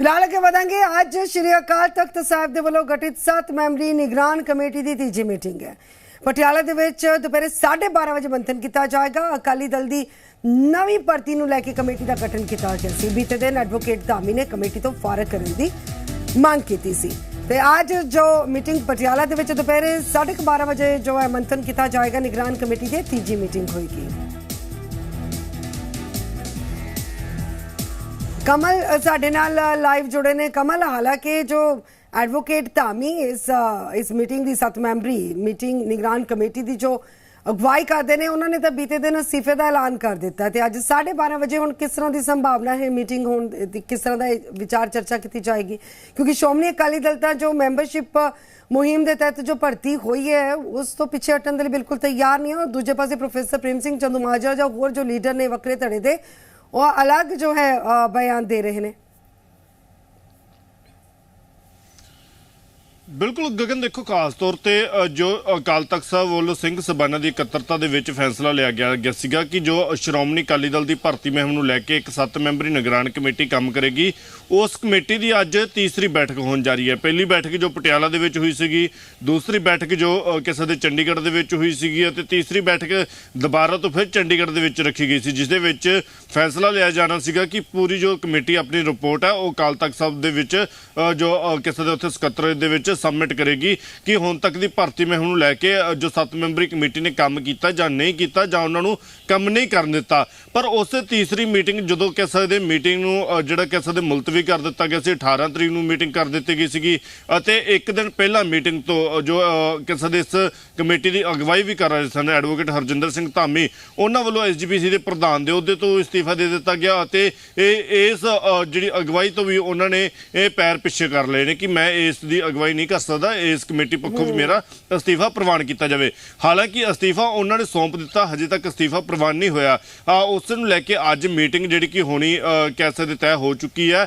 ਫਿਲਹਾਲ ਅੱਗੇ ਵਧਾਂਗੇ। ਅੱਜ ਸ਼੍ਰੀ ਅਕਾਲ ਤਖਤ ਸਾਹਿਬ ਦੇ ਵੱਲੋਂ ਗਠਿਤ 7 ਮੈਂਬਰੀ ਨਿਗਰਾਨ ਕਮੇਟੀ ਦੀ ਤੀਜੀ ਮੀਟਿੰਗ ਹੈ। ਪਟਿਆਲਾ ਦੇ ਵਿੱਚ ਦੁਪਹਿਰੇ 12:30 ਵਜੇ ਮੰਥਨ ਕੀਤਾ ਜਾਏਗਾ। ਅਕਾਲੀ ਦਲ ਦੀ ਨਵੀਂ ਭਰਤੀ ਨੂੰ ਲੈ ਕੇ ਕਮੇਟੀ ਦਾ ਗਠਨ ਕੀਤਾ ਗਿਆ ਸੀ। ਬੀਤੇ ਦਿਨ ਐਡਵੋਕੇਟ ਧਾਮੀ ਨੇ ਕਮੇਟੀ ਤੋਂ ਫਾਰਗ ਕਰਨ ਦੀ ਮੰਗ ਕੀਤੀ ਸੀ। ਤੇ ਅੱਜ ਜੋ ਮੀਟਿੰਗ ਪਟਿਆਲਾ ਦੇ ਵਿੱਚ ਦੁਪਹਿਰੇ 12:30 ਵਜੇ ਜੋ ਹੈ ਮੰਥਨ ਕੀਤਾ ਜਾਏਗਾ। ਨਿਗਰਾਨ ਕਮੇਟੀ ਦੀ ਤੀਜੀ ਮੀਟਿੰਗ ਹੋਏਗੀ। ਕਮਲ ਸਾਡੇ ਨਾਲ ਲਾਈਵ ਜੁੜੇ ਨੇ ਕਮਲ। ਹਾਲਾਂਕਿ ਜੋ ਐਡਵੋਕੇਟ ਧਾਮੀ ਇਸ ਇਸ ਮੀਟਿੰਗ ਦੀ ਸੱਤ ਮੈਂਬਰੀ ਮੀਟਿੰਗ ਨਿਗਰਾਨ ਕਮੇਟੀ ਦੀ ਜੋ ਅਗਵਾਈ ਕਰਦੇ ਨੇ, ਉਹਨਾਂ ਨੇ ਤਾਂ ਬੀਤੇ ਦਿਨ ਅਸਤੀਫੇ ਦਾ ਐਲਾਨ ਕਰ ਦਿੱਤਾ ਤੇ ਅੱਜ 12:30 ਵਜੇ ਹੁਣ ਕਿਸ ਤਰ੍ਹਾਂ ਦੀ ਸੰਭਾਵਨਾ ਹੈ ਮੀਟਿੰਗ ਹੋਣ ਦੀ ਕਿਸ ਤਰ੍ਹਾਂ ਦਾ ਇਹ ਵਿਚਾਰ ਚਰਚਾ ਕੀਤੀ ਜਾਏਗੀ? ਕਿਉਂਕਿ ਸ਼੍ਰੋਮਣੀ ਅਕਾਲੀ ਦਲ ਤਾਂ ਜੋ ਮੈਂਬਰਸ਼ਿਪ ਮੁਹਿੰਮ ਦੇ ਤਹਿਤ ਜੋ ਭਰਤੀ ਹੋਈ ਹੈ, ਉਸ ਤੋਂ ਪਿੱਛੇ ਹਟਣ ਦੇ ਲਈ ਬਿਲਕੁਲ ਤਿਆਰ ਨਹੀਂ ਹੈ। ਔਰ ਦੂਜੇ ਪਾਸੇ ਪ੍ਰੋਫੈਸਰ ਪ੍ਰੇਮ ਸਿੰਘ ਚੰਦੂਮਾਜਰਾ ਜਾਂ ਹੋਰ ਜੋ ਲੀਡਰ ਨੇ ਵੱਖਰੇ ਧੜੇ ਦੇ ਉਹ ਅਲੱਗ ਜੋ ਹੈ ਬਿਆਨ ਦੇ ਰਹੇ ਨੇ। ਬਿਲਕੁਲ ਗਗਨ, ਦੇਖੋ, ਖਾਸ ਤੌਰ ਤੇ ਜੋ ਅਕਾਲ ਤਖਤ ਸਾਹਿਬ ਵੱਲੋਂ ਸਿੰਘ ਸਬਾਨਾ ਦੀ ਇਕੱਤਰਤਾ ਦੇ ਵਿੱਚ ਫੈਸਲਾ ਲਿਆ ਗਿਆ ਗਿਆ ਸੀਗਾ ਕਿ ਜੋ ਸ਼੍ਰੋਮਣੀ ਅਕਾਲੀ ਦਲ ਦੀ ਭਰਤੀ ਮੁਹਿੰਮ ਨੂੰ ਲੈ ਕੇ ਇੱਕ ਸੱਤ ਮੈਂਬਰੀ ਨਿਗਰਾਨ ਕਮੇਟੀ ਕੰਮ ਕਰੇਗੀ, ਉਸ ਕਮੇਟੀ ਦੀ ਅੱਜ ਤੀਸਰੀ ਬੈਠਕ ਹੋਣ ਜਾ ਰਹੀ ਹੈ। ਪਹਿਲੀ ਬੈਠਕ ਜੋ ਪਟਿਆਲਾ ਦੇ ਵਿੱਚ ਹੋਈ ਸੀਗੀ, ਦੂਸਰੀ ਬੈਠਕ ਜੋ ਕਿਸੇ ਦੇ ਚੰਡੀਗੜ੍ਹ ਦੇ ਵਿੱਚ ਹੋਈ ਸੀਗੀ ਅਤੇ ਤੀਸਰੀ ਬੈਠਕ ਦੁਬਾਰਾ ਤੋਂ ਫਿਰ ਚੰਡੀਗੜ੍ਹ ਦੇ ਵਿੱਚ ਰੱਖੀ ਗਈ ਸੀ, ਜਿਸ ਦੇ ਵਿੱਚ ਫੈਸਲਾ ਲਿਆ ਜਾਣਾ ਸੀਗਾ ਕਿ ਪੂਰੀ ਜੋ ਕਮੇਟੀ ਆਪਣੀ ਰਿਪੋਰਟ ਹੈ, ਉਹ ਅਕਾਲ ਤਖਤ ਸਾਹਿਬ ਦੇ ਵਿੱਚ ਜੋ ਕਿਸੇ ਦੇ ਉੱਥੇ ਸਕੱਤਰ ਦੇ ਵਿੱਚ ਸਬਮਿਟ ਕਰੇਗੀ ਕਿ ਹੁਣ ਤੱਕ ਦੀ ਭਰਤੀ ਮੁਹਿੰਮ ਨੂੰ ਲੈ ਕੇ ਜੋ ਸੱਤ ਮੈਂਬਰੀ ਕਮੇਟੀ ਨੇ ਕੰਮ ਕੀਤਾ ਜਾਂ ਨਹੀਂ ਕੀਤਾ ਜਾਂ ਉਹਨਾਂ ਨੂੰ ਕੰਮ ਨਹੀਂ ਕਰਨ ਦਿੱਤਾ। ਪਰ ਉਸੇ ਤੀਸਰੀ ਮੀਟਿੰਗ ਜਦੋਂ ਕਹਿ ਸਕਦੇ ਮੀਟਿੰਗ ਨੂੰ ਜਿਹੜਾ ਕਹਿ ਸਕਦੇ ਮੁਲਤਵੀ ਕਰ ਦਿੱਤਾ ਗਿਆ ਸੀ 18 ਤਰੀਕ ਨੂੰ ਮੀਟਿੰਗ ਕਰ ਦਿੱਤੀ ਗਈ ਸੀਗੀ ਅਤੇ ਇੱਕ ਦਿਨ ਪਹਿਲਾਂ ਮੀਟਿੰਗ ਤੋਂ ਜੋ ਕਹਿ ਸਕਦੇ ਇਸ ਕਮੇਟੀ ਦੀ ਅਗਵਾਈ ਵੀ ਕਰ ਰਹੇ ਸਨ, ਐਡਵੋਕੇਟ ਹਰਜਿੰਦਰ ਸਿੰਘ ਧਾਮੀ, ਉਹਨਾਂ ਵੱਲੋਂ ਐਸਜੀਪੀਸੀ ਦੇ ਪ੍ਰਧਾਨ ਦੇ ਅਹੁਦੇ ਤੋਂ ਅਸਤੀਫਾ ਦੇ ਦਿੱਤਾ ਗਿਆ ਅਤੇ ਇਹ, ਇਸ ਜਿਹੜੀ ਅਗਵਾਈ ਤੋਂ ਵੀ ਉਹਨਾਂ ਨੇ ਇਹ ਪੈਰ ਪਿੱਛੇ ਕਰ ਲਏ ਨੇ ਕਿ ਮੈਂ ਇਸ ਦੀ ਅਗਵਾਈ ਨਹੀਂ ਕਰ ਸਕਦਾ, ਇਸ ਕਮੇਟੀ ਪੱਖੋਂ ਵੀ ਮੇਰਾ ਅਸਤੀਫਾ ਪ੍ਰਵਾਨ ਕੀਤਾ ਜਾਵੇ। ਹਾਲਾਂਕਿ ਅਸਤੀਫਾ ਉਹਨਾਂ ਨੇ ਸੌਂਪ ਦਿੱਤਾ, ਹਜੇ ਤੱਕ ਅਸਤੀਫਾ ਪ੍ਰਵਾਨ ਨਹੀਂ ਹੋਇਆ। ਉਸ ਨੂੰ ਲੈ ਕੇ ਅੱਜ ਮੀਟਿੰਗ ਜਿਹੜੀ ਕਿ ਹੋਣੀ ਕਹਿ ਸਕਦੇ ਤੈਅ ਹੋ ਚੁੱਕੀ ਹੈ।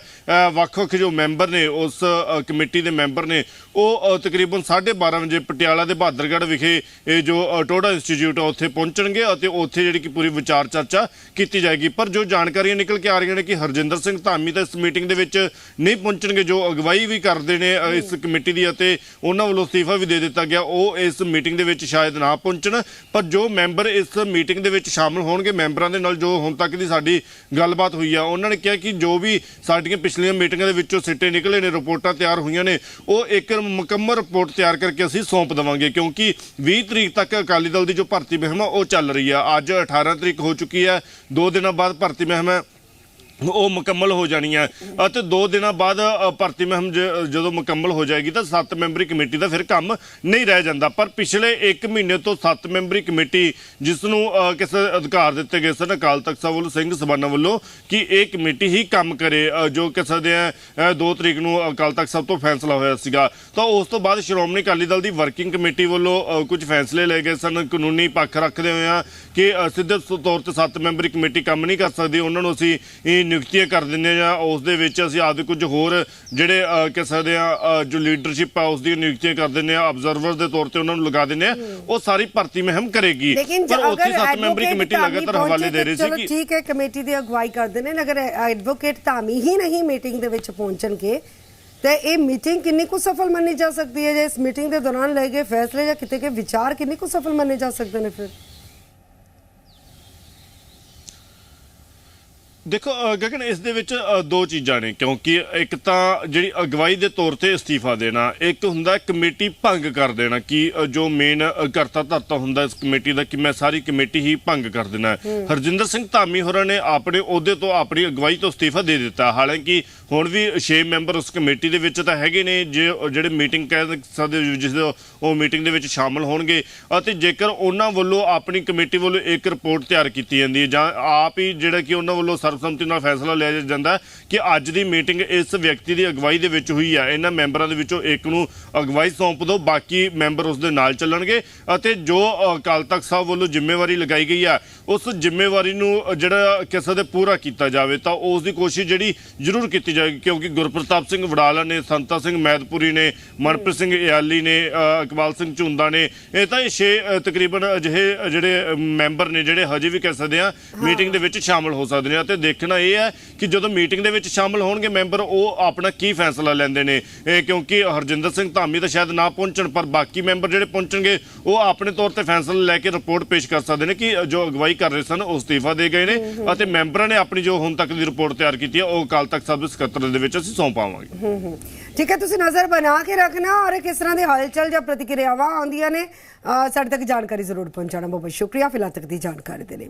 ਵੱਖ-ਵੱਖ ਜੋ ਮੈਂਬਰ ਨੇ, ਉਸ ਕਮੇਟੀ ਦੇ ਮੈਂਬਰ ਨੇ ਉਹ ਅ, ਤਕਰੀਬਨ 12:30 ਵਜੇ ਪਟਿਆਲਾ ਦੇ ਬਹਾਦਰਗੜ੍ਹ ਵਿਖੇ ਇਹ ਜੋ ਟੋਡਾ ਇੰਸਟੀਚਿਊਟ ਆ ਉੱਥੇ ਪਹੁੰਚਣਗੇ ਅਤੇ ਉੱਥੇ ਜਿਹੜੀ ਕਿ ਪੂਰੀ ਵਿਚਾਰ ਚਰਚਾ ਕੀਤੀ ਜਾਏਗੀ। ਪਰ ਜੋ ਜਾਣਕਾਰੀਆਂ ਨਿਕਲ ਕੇ ਆ ਰਹੀਆਂ ਨੇ ਕਿ ਹਰਜਿੰਦਰ ਸਿੰਘ ਧਾਮੀ ਤਾਂ ਇਸ ਮੀਟਿੰਗ ਦੇ ਵਿੱਚ ਨਹੀਂ ਪਹੁੰਚਣਗੇ ਜੋ ਅਗਵਾਈ ਵੀ ਕਰਦੇ ਨੇ ਇਸ ਕਮੇਟੀ ਦੀ ਅਤੇ ਉਹਨਾਂ ਵੱਲੋਂ ਅਸਤੀਫਾ ਵੀ ਦੇ ਦਿੱਤਾ ਗਿਆ ਉਹ ਇਸ ਮੀਟਿੰਗ ਦੇ ਵਿੱਚ ਸ਼ਾਇਦ ਨਾ ਪਹੁੰਚਣ। ਪਰ ਜੋ ਮੈਂਬਰ ਇਸ ਮੀਟਿੰਗ ਦੇ ਵਿੱਚ ਸ਼ਾਮਲ ਹੋਣਗੇ ਮੈਂਬਰਾਂ ਦੇ ਨਾਲ ਜੋ ਹੁਣ ਤੱਕ ਦੀ ਸਾਡੀ ਗੱਲਬਾਤ ਹੋਈ ਆ ਉਹਨਾਂ ਨੇ ਕਿਹਾ ਕਿ ਜੋ ਵੀ ਸਾਡੀਆਂ ਪਿਛਲੀਆਂ ਮੀਟਿੰਗਾਂ ਦੇ ਵਿੱਚੋਂ ਸਿੱਟੇ ਨਿਕਲੇ ਨੇ ਰਿਪੋਰਟਾਂ ਤਿਆਰ ਹੋਈਆਂ ਨੇ ਉਹ ਇੱਕ ਮੁਕੰਮਲ ਰਿਪੋਰਟ ਤਿਆਰ ਕਰਕੇ ਅਸੀਂ ਸੌਂਪ ਦੇਵਾਂਗੇ, ਕਿਉਂਕਿ 20 ਤਰੀਕ ਤੱਕ ਅਕਾਲੀ ਦਲ ਦੀ ਜੋ ਭਰਤੀ ਮੁਹਿੰਮ ਆ ਉਹ ਚੱਲ ਰਹੀ ਆ। ਅੱਜ 18 ਤਰੀਕ ਹੋ ਚੁੱਕੀ ਹੈ। ਦੋ ਦਿਨਾਂ ਬਾਅਦ ਭਰਤੀ ਮੁਹਿੰਮ ਹੈ ਉਹ ਮੁਕੰਮਲ ਹੋ ਜਾਣੀ ਹੈ ਅਤੇ 2 ਦਿਨਾਂ ਬਾਅਦ ਭਰਤੀ ਮੁਹਿੰਮ ਜਦੋਂ ਮੁਕੰਮਲ ਹੋ ਜਾਏਗੀ ਤਾਂ 7 ਮੈਂਬਰੀ ਕਮੇਟੀ ਦਾ ਫਿਰ ਕੰਮ ਨਹੀਂ ਰਹਿ ਜਾਂਦਾ। ਪਰ ਪਿਛਲੇ 1 ਮਹੀਨੇ ਤੋਂ 7 ਮੈਂਬਰੀ ਕਮੇਟੀ ਜਿਸ ਨੂੰ ਅ, ਕਿਸੇ ਅਧਿਕਾਰ ਦਿੱਤੇ ਗਏ ਸਨ ਅਕਾਲ ਤਖਤ ਸਾਹਿਬ ਵੱਲੋਂ ਸਿੰਘ ਸਬਾਨਾ ਵੱਲੋਂ ਕਿ ਇਹ ਕਮੇਟੀ ਹੀ ਕੰਮ ਕਰੇ ਜੋ ਜੋ ਸਕਦੇ ਦੇ 2 ਤਰੀਕ ਨੂੰ ਅਕਾਲ ਤਖਤ ਸਾਹਿਬ ਤੋਂ ਫੈਸਲਾ ਹੋਇਆ ਸੀਗਾ। ਤਾਂ ਉਸ ਤੋਂ ਬਾਅਦ ਸ਼੍ਰੋਮਣੀ ਅਕਾਲੀ ਦਲ ਦੀ ਵਰਕਿੰਗ ਕਮੇਟੀ ਵੱਲੋਂ ਕੁਝ ਫੈਸਲੇ ਲਏ ਗਏ ਸਨ। ਕਾਨੂੰਨੀ ਪੱਖ ਰੱਖਦੇ ਹੋਏ ਆ ਕਿ ਸਿੱਧੇ ਤੌਰ ਤੇ 7 ਮੈਂਬਰੀ ਕਮੇਟੀ ਕੰਮ ਨਹੀਂ ਕਰ ਸਕਦੀ। ਉਹਨਾਂ ਨੂੰ ਅਸੀਂ ਨਿਯੁਕਤੀਆਂ ਕਰ ਦਿੰਦੇ ਜਾਂ ਉਸ ਦੇ ਵਿੱਚ ਅਸੀਂ ਆਪਦੇ ਕੁਝ ਹੋਰ ਜਿਹੜੇ ਕਹਿ ਸਕਦੇ ਆ ਜੋ ਲੀਡਰਸ਼ਿਪ ਆ ਉਸ ਦੀਆਂ ਨਿਯੁਕਤੀਆਂ ਕਰ ਦਿੰਦੇ ਆ ਆਬਜ਼ਰਵਰ ਦੇ ਤੌਰ ਤੇ ਉਹਨਾਂ ਨੂੰ ਲਗਾ ਦਿੰਦੇ ਆ ਉਹ ਸਾਰੀ ਭਰਤੀ ਮੁਹਿੰਮ ਕਰੇਗੀ। ਪਰ ਉੱਥੇ ਅਗਰ 7 ਮੈਂਬਰੀ ਕਮੇਟੀ ਲਗਾਤਾਰ ਹਵਾਲੇ ਦੇ ਰਹੀ ਸੀ ਕਿ ਠੀਕ ਹੈ ਕਮੇਟੀ ਦੀ ਅਗਵਾਈ ਕਰਦੇ ਨੇ ਅਗਰ ਐਡਵੋਕੇਟ ਧਾਮੀ ਹੀ ਨਹੀਂ ਮੀਟਿੰਗ ਦੇ ਵਿੱਚ ਪਹੁੰਚਣਗੇ। ਤੇ ਇਹ ਮੀਟਿੰਗ ਕਿੰਨੀ ਕੁ ਸਫਲ ਮੰਨੀ ਜਾ ਸਕਦੀ ਹੈ? ਜੇ ਇਸ ਮੀਟਿੰਗ ਦੇ ਦੌਰਾਨ ਲਏ ਗਏ ਫੈਸਲੇ ਜਾਂ ਕਿਤੇ ਕੇ ਵਿਚਾਰ ਕਿੰਨੀ ਕੁ ਸਫਲ ਮੰਨੇ ਜਾ ਸਕਦੇ ਨੇ ਫਿਰ? ਦੇਖੋ ਗਗਨ ਇਸ ਦੇ ਵਿੱਚ ਦੋ ਚੀਜ਼ਾਂ ਨੇ ਕਿਉਂਕਿ ਇੱਕ ਤਾਂ ਜਿਹੜੀ ਅਗਵਾਈ ਦੇ ਤੌਰ ਤੇ ਅਸਤੀਫਾ ਦੇਣਾ ਇੱਕ ਹੁੰਦਾ ਕਮੇਟੀ ਭੰਗ ਕਰ ਦੇਣਾ ਕਿ ਜੋ ਮੇਨ ਕਰਤਾ ਧਰਤਾ ਹੁੰਦਾ ਇਸ ਕਮੇਟੀ ਦਾ ਕਿ ਮੈਂ ਸਾਰੀ ਕਮੇਟੀ ਹੀ ਭੰਗ ਕਰ ਦੇਣਾ। ਹਰਜਿੰਦਰ ਸਿੰਘ ਧਾਮੀ ਹੋਰਾਂ ਨੇ ਆਪਣੇ ਅਹੁਦੇ ਤੋਂ ਆਪਣੀ ਅਗਵਾਈ ਤੋਂ ਅਸਤੀਫਾ ਦੇ ਦਿੱਤਾ। ਹਾਲਾਂਕਿ ਹੁਣ ਵੀ 6 ਮੈਂਬਰ ਉਸ ਕਮੇਟੀ ਦੇ ਵਿੱਚ ਤਾਂ ਹੈਗੇ ਨੇ ਜੇ ਜਿਹੜੇ ਮੀਟਿੰਗ ਕਹਿ ਸਕਦੇ ਜਿਸ ਦੇ ਉਹ ਮੀਟਿੰਗ ਦੇ ਵਿੱਚ ਸ਼ਾਮਲ ਹੋਣਗੇ। ਅਤੇ ਜੇਕਰ ਉਹਨਾਂ ਵੱਲੋਂ ਆਪਣੀ ਕਮੇਟੀ ਵੱਲੋਂ ਇੱਕ ਰਿਪੋਰਟ ਤਿਆਰ ਕੀਤੀ ਜਾਂਦੀ ਹੈ ਜਾਂ ਆਪ ਹੀ ਜਿਹੜਾ ਕਿ ਉਹਨਾਂ ਵੱਲੋਂ ਸਰਬਸੰਮਤੀ ਨਾਲ ਫੈਸਲਾ ਲਿਆ ਜਾਂਦਾ ਕਿ ਅੱਜ ਦੀ ਮੀਟਿੰਗ ਇਸ ਵਿਅਕਤੀ ਦੀ ਅਗਵਾਈ ਦੇ ਵਿੱਚ ਹੋਈ ਹੈ ਇਹਨਾਂ ਮੈਂਬਰਾਂ ਦੇ ਵਿੱਚੋਂ ਇੱਕ ਨੂੰ ਅਗਵਾਈ ਸੌਂਪ ਦਿਓ, ਬਾਕੀ ਮੈਂਬਰ ਉਸ ਦੇ ਨਾਲ ਚੱਲਣਗੇ ਅਤੇ ਜੋ ਅਕਾਲ ਤਖਤ ਸਾਹਿਬ ਵੱਲੋਂ ਜ਼ਿੰਮੇਵਾਰੀ ਲਗਾਈ ਗਈ ਹੈ ਉਸ ਜ਼ਿੰਮੇਵਾਰੀ ਨੂੰ ਜਿਹੜਾ ਕਿਸੇ ਦੇ ਪੂਰਾ ਕੀਤਾ ਜਾਵੇ ਤਾਂ ਉਸ ਦੀ ਕੋਸ਼ਿਸ਼ ਜਿਹੜੀ ਜ਼ਰੂਰ ਕੀਤੀ ਜਾਏਗੀ ਕਿਉਂਕਿ ਗੁਰਪ੍ਰਤਾਪ ਸਿੰਘ ਵਡਾਲਾ ਨੇ, ਸੰਤਾ ਸਿੰਘ ਮੈਦਪੁਰੀ ਨੇ, ਮਨਪ੍ਰੀਤ ਸਿੰਘ ਇਆਲੀ ਨੇ ਇਕਬਾਲ ਸਿੰਘ ਝੁੰਦਾ ਨੇ, ਇਹ ਤਾਂ ਇਹ ਛੇ ਤਕਰੀਬਨ ਅਜਿਹੇ ਜਿਹੜੇ ਮੈਂਬਰ ਨੇ ਜਿਹੜੇ ਹਜੇ ਵੀ ਕਹਿ ਸਕਦੇ ਆ, ਮੀਟਿੰਗ ਦੇ ਵਿੱਚ ਸ਼ਾਮਲ ਹੋ ਸਕਦੇ ਨੇ ਅਤੇ ਦੇਖਣਾ ਇਹ ਹੈ ਕਿ ਜਦੋਂ ਮੀਟਿੰਗ ਦੇ ਵਿੱਚ ਸ਼ਾਮਲ ਹੋਣਗੇ ਮੈਂਬਰ ਉਹ ਆਪਣਾ ਕੀ ਫੈਸਲਾ ਲੈਂਦੇ ਨੇ? ਇਹ ਕਿਉਂਕਿ ਹਰਜਿੰਦਰ ਸਿੰਘ ਧਾਮੀ ਤਾਂ ਸ਼ਾਇਦ ਨਾ ਪਹੁੰਚਣ ਪਰ ਬਾਕੀ ਮੈਂਬਰ ਜਿਹੜੇ ਪਹੁੰਚਣਗੇ ਉਹ ਆਪਣੇ ਤੌਰ ਤੇ ਫੈਸਲਾ ਲੈ ਕੇ ਰਿਪੋਰਟ ਪੇਸ਼ ਕਰ ਸਕਦੇ ਨੇ ਕਿ ਜੋ ਅਗਵਾਈ ਕਰ ਰਹੇ ਸਨ ਉਹ ਅਸਤੀਫਾ ਦੇ ਗਏ ਨੇ ਅਤੇ ਮੈਂਬਰਾਂ ਨੇ ਆਪਣੀ ਜੋ ਹੁਣ ਤੱਕ ਦੀ ਰਿਪੋਰਟ ਤਿਆਰ ਕੀਤੀ ਹੈ ਉਹ ਅਕਾਲ ਤਖਤ ਸਾਹਿਬ ਦੇ ਸਕੱਤਰ ਦੇ ਵਿੱਚ ਅਸੀਂ ਸੌਂਪ ਪਾਵਾਂਗੇ। ਹੂੰ ਹੂੰ। ਠੀਕ ਹੈ ਤੁਸੀਂ ਨਜ਼ਰ ਬਣਾ ਕੇ ਰੱਖਣਾ ਔਰ ਕਿਸ ਤਰ੍ਹਾਂ ਦੇ ਹਲਚਲ ਜਾਂ ਪ੍ਰਤੀਕਿਰਿਆਵਾਂ ਆਉਂਦੀਆਂ ਨੇ ਸਾਡੇ ਤੱਕ ਜਾਣਕਾਰੀ ਜ਼ਰੂਰ ਪਹੁੰਚਾਉਣਾ ਬਹੁਤ ਬਹੁਤ ਸ਼ੁਕਰੀਆ। ਫਿਲਹਾਲ ਤੱਕ ਦੀ ਜਾਣਕਾਰੀ ਦੇ ਲਈ।